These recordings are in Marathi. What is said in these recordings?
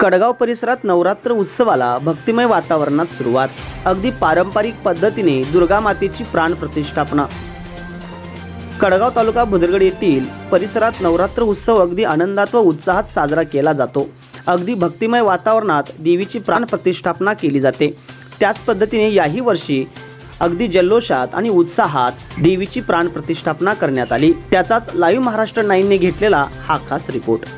कडगाव परिसरात नवरात्र उत्सवाला भक्तिमय वातावरणात सुरुवात. अगदी पारंपरिक पद्धतीने दुर्गा मातेची प्राण प्रतिष्ठापना. कडगाव तालुका भुदरगड येथील परिसरात नवरात्र उत्सव अगदी आनंदात व उत्साहात साजरा केला जातो. अगदी भक्तिमय वातावरणात देवीची प्राण प्रतिष्ठापना केली जाते. त्याच पद्धतीने याही वर्षी अगदी जल्लोषात आणि उत्साहात देवीची प्राण प्रतिष्ठापना करण्यात आली. त्याचाच लाईव्ह महाराष्ट्र नाईनने घेतलेला हा खास रिपोर्ट.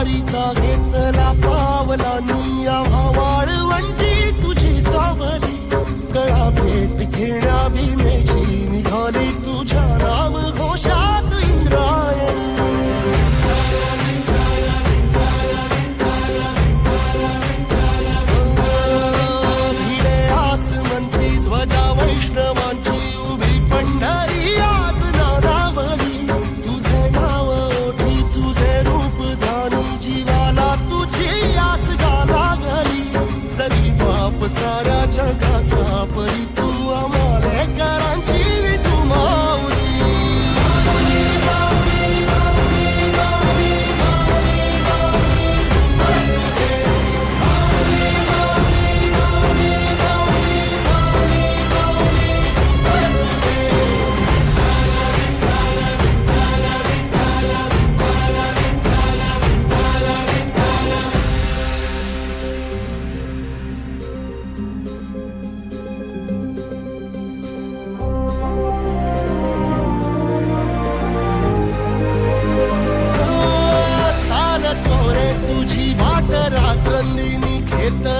वसावारीचा घेतला पावला साऱ्या जगाचा परी रात्रंदिनी घेतला